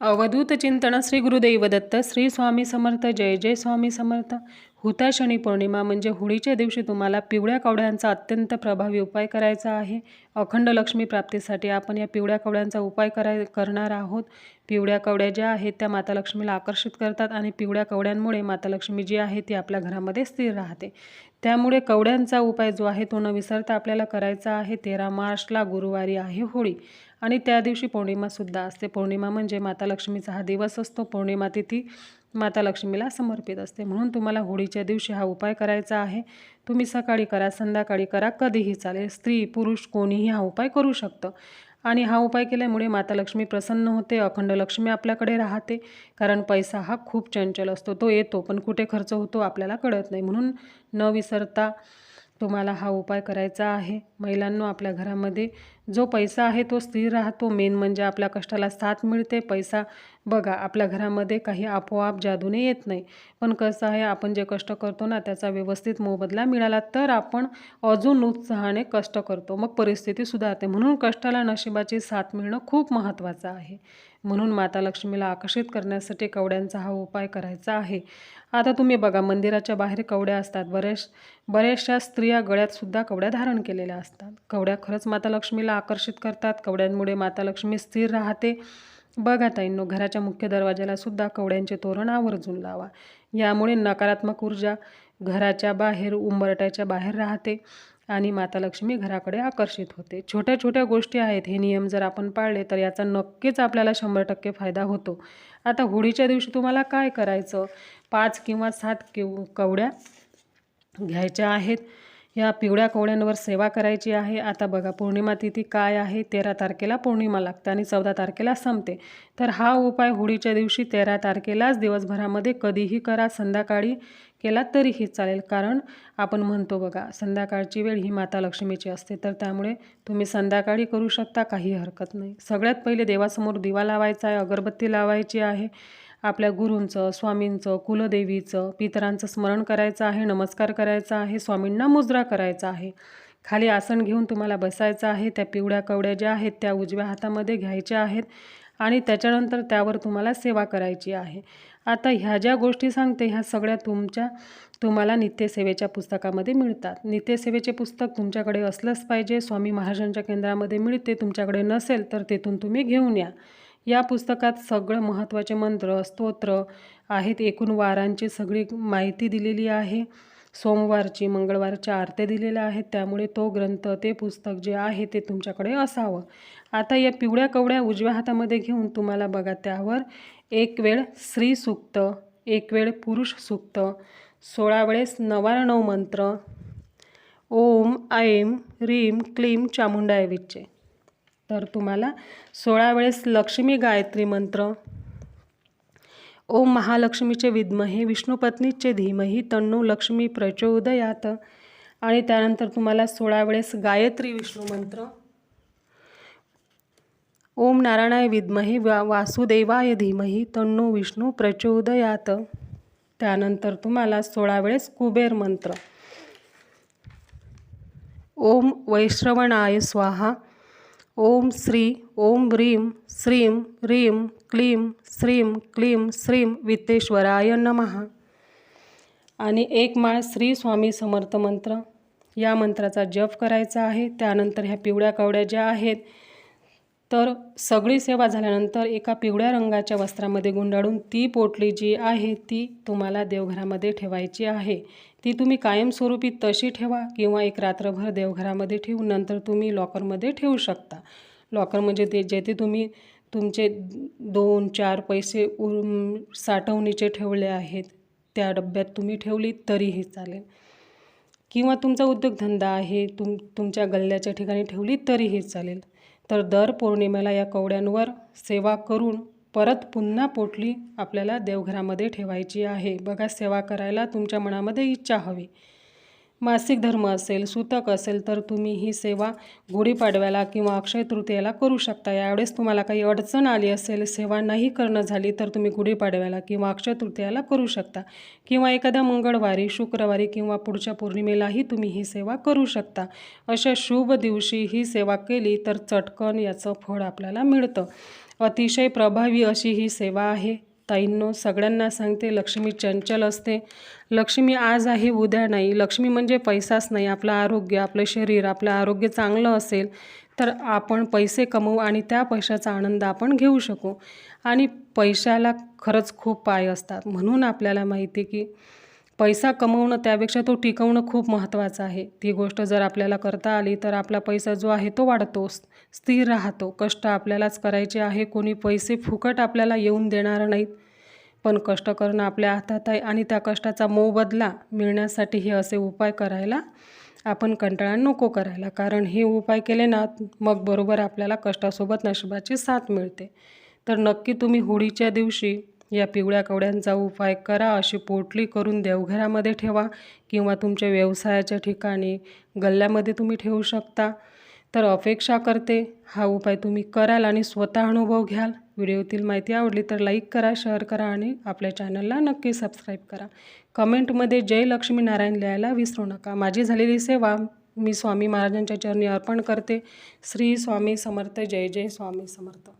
अवधूत चिंतन श्री गुरुदेव दत्त श्री स्वामी समर्थ जय जय स्वामी समर्थ. हुताशनी पौर्णिमा म्हणजे होळीच्या दिवशी तुम्हाला पिवळ्या कवड्यांचा अत्यंत प्रभावी उपाय करायचा आहे. अखंड लक्ष्मी प्राप्तीसाठी आपण या पिवळ्या कवड्यांचा उपाय कराय करणार आहोत. पिवळ्या कवड्या ज्या आहेत त्या माता लक्ष्मीला आकर्षित करतात आणि पिवळ्या कवड्यांमुळे माता लक्ष्मी जी आहे ती आपल्या घरामध्ये स्थिर राहते. त्यामुळे कवड्यांचा उपाय जो आहे तो न विसरता आपल्याला करायचा आहे. तेरा मार्चला गुरुवारी आहे होळी. आणि त्या दिवशी पौर्णिमासुद्धा असते. पौर्णिमा म्हणजे माता लक्ष्मीचा हा दिवस असतो. पौर्णिमा तिथी माता लक्ष्मीला समर्पित असते. म्हणून तुम्हाला होळीच्या दिवशी हा उपाय करायचा आहे. तुम्ही सकाळी करा संध्याकाळी करा कधीही चालेल. स्त्री पुरुष कोणीही हा उपाय करू शकतं. आणि हा उपाय केल्यामुळे माता लक्ष्मी प्रसन्न होते. अखंड लक्ष्मी आपल्याकडे राहते. कारण पैसा हा खूप चंचल असतो. तो येतो पण कुठे खर्च होतो आपल्याला कळत नाही. म्हणून न विसरता तुम्हाला हा उपाय करायचा आहे. महिलांनो आपल्या घरामध्ये जो पैसा आहे तो स्थिर राहतो. मेन म्हणजे आपल्या कष्टाला साथ मिळते. पैसा बघा आपल्या घरामध्ये काही आपोआप जादूने येत नाही. पण कसं आहे आपण जे कष्ट करतो ना त्याचा व्यवस्थित मोबदला मिळाला तर आपण अजून उत्साहाने कष्ट करतो. मग परिस्थिती सुधारते. म्हणून कष्टाला नशिबाची साथ मिळणं खूप महत्त्वाचं आहे. म्हणून माता लक्ष्मीला आकर्षित करण्यासाठी कवड्यांचा हा उपाय करायचा आहे. आता तुम्ही बघा मंदिराच्या बाहेर कवड्या असतात. बऱ्याच बऱ्याचशा स्त्रिया गळ्यातसुद्धा कवड्या धारण केलेल्या असतात. कवड्या खरंच माता लक्ष्मीला आकर्षित करतात. कवड्यांमुळे माता लक्ष्मी स्थिर राहते. बघा ताईंनो घराच्या मुख्य दरवाजाला सुद्धा कवड्यांचे तोरण आवर्जून लावा. यामुळे नकारात्मक ऊर्जा घराच्या बाहेर उंबरट्याच्या बाहेर राहते आणि माता लक्ष्मी घराकडे आकर्षित होते. छोट्या छोट्या गोष्टी आहेत. हे नियम जर आपण पाळले तर याचा नक्कीच आपल्याला शंभर टक्के फायदा होतो. आता होळीच्या दिवशी तुम्हाला काय करायचं? पाच किंवा सात किव कवड्या घ्यायच्या आहेत. या पिवळ्या कोवळ्यांवर सेवा करायची आहे. आता बघा पौर्णिमा तिथी काय आहे? तेरा तारखेला पौर्णिमा लागते आणि चौदा तारखेला संपते. तर हा उपाय होळीच्या दिवशी तेरा तारखेलाच दिवसभरामध्ये कधीही करा. संध्याकाळी केला तरीही चालेल. कारण आपण म्हणतो बघा संध्याकाळची वेळ ही माता लक्ष्मीची असते. तर त्यामुळे तुम्ही संध्याकाळी करू शकता काही हरकत नाही. सगळ्यात पहिले देवासमोर दिवा लावायचा आहे अगरबत्ती लावायची आहे. आपल्या गुरूंचं स्वामींचं कुलदेवीचं पितरांचं स्मरण करायचं आहे नमस्कार करायचा आहे स्वामींना मुजरा करायचा आहे. खाली आसन घेऊन तुम्हाला बसायचं आहे त्या पिवळ्या कवड्या ज्या आहेत त्या उजव्या हातामध्ये घ्यायच्या आहेत आणि त्याच्यानंतर त्यावर तुम्हाला सेवा करायची आहे. आता ह्या ज्या गोष्टी सांगते ह्या सगळ्या तुमच्या तुम्हाला नित्यसेवेच्या पुस्तकामध्ये मिळतात. नित्यसेवेचे पुस्तक तुमच्याकडे असलंच पाहिजे. स्वामी महाराजांच्या केंद्रामध्ये मिळते तुमच्याकडे नसेल तर तेथून तुम्ही घेऊन या. या पुस्तकात सगळं महत्त्वाचे मंत्र स्तोत्र आहेत. एकूण वारांची सगळी माहिती दिलेली आहे. सोमवारची मंगळवारच्या आरत्या दिलेल्या आहेत. त्यामुळे तो ग्रंथ ते पुस्तक जे आहे ते तुमच्याकडे असावं. आता या पिवळ्या कवड्या उजव्या हातामध्ये घेऊन तुम्हाला बघा त्यावर एक वेळ स्त्री सुक्त एक वेळ पुरुष सुक्त सोळा वेळेस नवारणव मंत्र ओम ऐम रीम क्लीम चामुंडायवीचे तर तुम्हाला सोळा वेळेस लक्ष्मी गायत्री मंत्र. ओम महालक्ष्मीचे विद्महे विष्णुपत्नीचे धीमही तन्नू लक्ष्मी प्रचोदयात. आणि त्यानंतर तुम्हाला सोळा वेळेस गायत्री विष्णू मंत्र. ओम नारायणाय विद्महे वा वासुदेवाय धीमही तन्नू विष्णू प्रचोदयात. त्यानंतर तुम्हाला सोळा वेळेस कुबेर मंत्र. ओम वैश्रवणाय स्वाहा ओम श्री ओम ह्रीं श्रीं ह्रीं क्लीं श्रीं क्लीं श्रीं वित्तेश्वराय नमः. आणि एक माळ श्री स्वामी समर्थ मंत्र. या मंत्राचा जप करायचा आहे. त्यानंतर ह्या पिवळ्या कवड्या ज्या आहेत तर सगळी सेवा झाल्यानंतर एका पिवळ्या रंगाच्या वस्त्रामध्ये गुंडाळून ती पोटली जी आहे ती तुम्हाला देवघरामध्ये ठेवायची आहे. ती तुम्ही कायमस्वरूपी तशी ठेवा किंवा एक रात्रभर देवघरामध्ये ठेवून नंतर तुम्ही लॉकरमध्ये ठेवू शकता. लॉकर म्हणजे ते जेथे तुम्ही तुमचे दोन चार पैसे उर साठवणीचे ठेवले आहेत त्या डब्यात तुम्ही ठेवली तरीही चालेल. किंवा तुमचा उद्योगधंदा आहे तुम तुमच्या गल्ल्याच्या ठिकाणी ठेवली तरीही चालेल. तर दर पौर्णिमेला या कवड्यांवर सेवा करून परत पुन्हा पोटली आपल्याला देवघरामध्ये ठेवायची आहे. बघा सेवा करायला तुमच्या मनामध्ये इच्छा हवी. मासिक धर्म असेल सूतक असेल तर तुम्ही ही सेवा गुढीपाडव्याला किंवा अक्षय तृतीयाला करू शकता. यावेळेस तुम्हाला काही अडचण आली असेल सेवा नाही करणं झाली तर तुम्ही गुढीपाडव्याला किंवा अक्षय तृतीयाला करू शकता. किंवा एखाद्या मंगळवारी शुक्रवारी किंवा पुढच्या पौर्णिमेलाही तुम्ही ही सेवा करू शकता. अशा शुभ दिवशी ही सेवा केली तर चटकन याचं फळ आपल्याला मिळतं. अतिशय प्रभावी अशी ही सेवा आहे. ताईंनो सगळ्यांना सांगते लक्ष्मी चंचल असते. लक्ष्मी आज आहे उद्या नाही. लक्ष्मी म्हणजे पैसाच नाही आपलं आरोग्य आपलं शरीर आपलं आरोग्य चांगलं असेल तर आपण पैसे कमवू आणि त्या पैशाचा आनंद आपण घेऊ शकू. आणि पैशाला खरंच खूप पाय असतात. म्हणून आपल्याला माहिती की पैसा कमवणं त्यापेक्षा तो टिकवणं खूप महत्त्वाचं आहे. ती गोष्ट जर आपल्याला करता आली तर आपला पैसा जो आहे तो वाढतो. स्थिर राहतो. कष्ट आपल्यालाच करायचे आहे. कोणी पैसे फुकट आपल्याला येऊन देणार नाहीत. पण कष्ट करणं आपल्या हातात आहे आणि त्या कष्टाचा मोबदला मिळण्यासाठी हे असे उपाय करायला आपण कंटाळा नको करायला. कारण हे उपाय केले ना मग बरोबर आपल्याला कष्टासोबत नशिबाची साथ मिळते. तर नक्की तुम्ही होळीच्या दिवशी या पिवळ्या कवड्यांचा उपाय करा अशी पोटली करून देवघरामध्ये ठेवा किंवा तुमच्या व्यवसायाच्या ठिकाणी गल्ल्यामध्ये तुम्ही ठेवू शकता. तर अपेक्षा करते हा उपाय तुम्ही कराल आणि स्वतः अनुभव घ्याल. व्हिडिओतील माहिती आवडली तर लाईक करा शेअर करा आणि आपल्या चॅनलला नक्की सबस्क्राईब करा. कमेंटमध्ये जय लक्ष्मी नारायण लिहायला विसरू नका. माझी झालेली सेवा मी स्वामी महाराजांच्या चरणी अर्पण करते. श्री स्वामी समर्थ. जय जय स्वामी समर्थ.